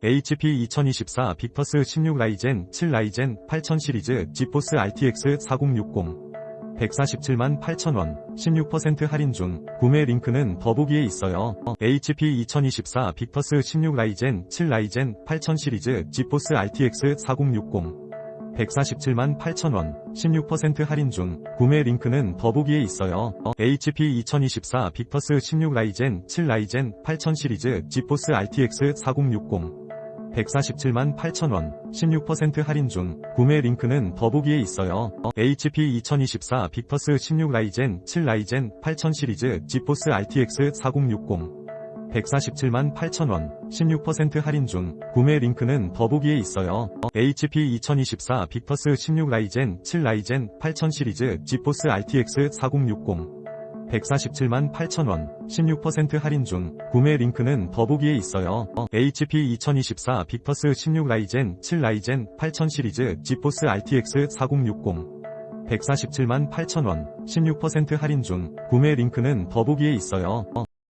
HP 2024 빅퍼스 16 라이젠 7 라이젠 8000 시리즈 지포스 RTX 4060 147만 8천원 16% 할인 중 구매 링크는 더보기에 있어요. HP 2024 빅퍼스 16 라이젠 7 라이젠 8000 시리즈 지포스 RTX 4060 147만 8천원 16% 할인 중 구매 링크는 더보기에 있어요. HP 2024 빅퍼스 16 라이젠 7 라이젠 8000 시리즈 지포스 RTX 4060 147만 8천원 16% 할인 중 구매 링크는 더보기에 있어요. HP 2024 빅퍼스 16 라이젠 7 라이젠 8000 시리즈 지포스 RTX 4060 147만 8천원 16% 할인 중 구매 링크는 더보기에 있어요. HP 2024 빅퍼스 16 라이젠 7 라이젠 8000 시리즈 지포스 RTX 4060 147만 8천원 16% 할인 중 구매 링크는 더보기에 있어요. HP 2024 빅퍼스 16 라이젠 7 라이젠 8000 시리즈 지포스 RTX 4060 147만 8천원 16% 할인 중 구매 링크는 더보기에 있어요.